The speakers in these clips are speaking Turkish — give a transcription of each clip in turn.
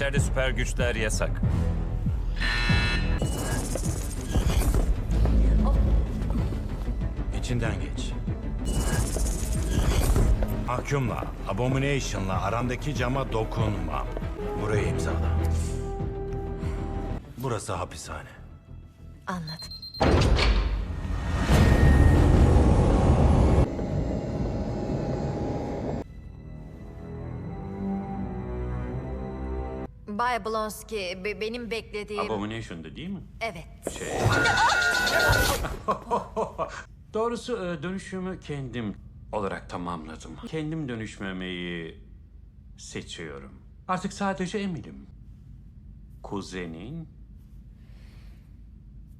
yerde süper güçler yasak. İçinden geç. Mahkumla, Abomination'la arandaki cama dokunma. Burayı imzala. Burası hapishane. Anladım. Bay Blonsky, be- benim beklediğim... Abomination'da değil mi? Evet. Şey... Doğrusu e, dönüşümü kendim olarak tamamladım. Kendim dönüşmemeyi seçiyorum. Artık sadece eminim. Kuzenin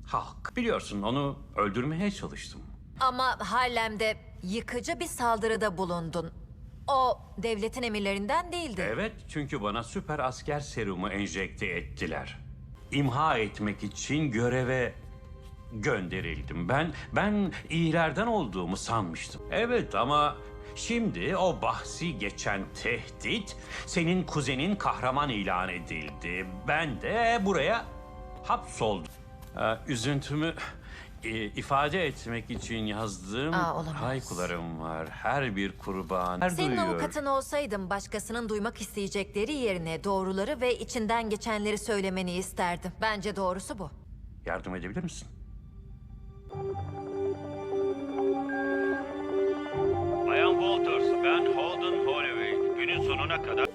Halk. Biliyorsun onu öldürmeye çalıştım. Ama Harlem'de yıkıcı bir saldırıda bulundun. O devletin emirlerinden değildi. Evet çünkü bana süper asker serumu enjekte ettiler. İmha etmek için göreve gönderildim. Ben ben iyilerden olduğumu sanmıştım. Evet ama şimdi o bahsi geçen tehdit senin kuzenin kahraman ilan edildi. Ben de buraya hapsoldum. Ee, üzüntümü e, ifade etmek için yazdığım Aa, olamaz. haykularım var. Her bir kurban. Her Senin duyuyor. avukatın olsaydım başkasının duymak isteyecekleri yerine doğruları ve içinden geçenleri söylemeni isterdim. Bence doğrusu bu. Yardım edebilir misin? Bayan Walters, ben Holden Holloway. Günün sonuna kadar...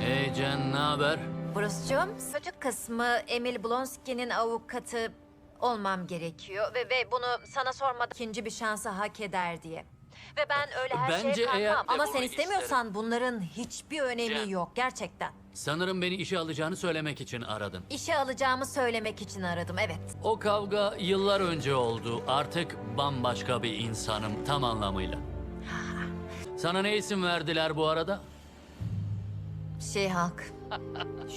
Hey Can, ne haber? Bruce'cum, çocuk kısmı Emil Blonsky'nin avukatı olmam gerekiyor ve, ve bunu sana sormadan ikinci bir şansı hak eder diye. Ve ben öyle her Bence şeye kalkmam. eğer- Ama Bunu sen istemiyorsan bunların hiçbir önemi Cem. yok gerçekten. Sanırım beni işe alacağını söylemek için aradın. İşe alacağımı söylemek için aradım, evet. O kavga yıllar önce oldu. Artık bambaşka bir insanım tam anlamıyla. Sana ne isim verdiler bu arada? Şey halk.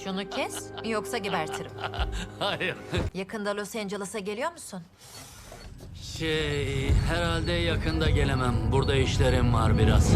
Şunu kes yoksa gebertirim. Hayır. Yakında Los Angeles'a geliyor musun? Şey, herhalde yakında gelemem. Burada işlerim var biraz.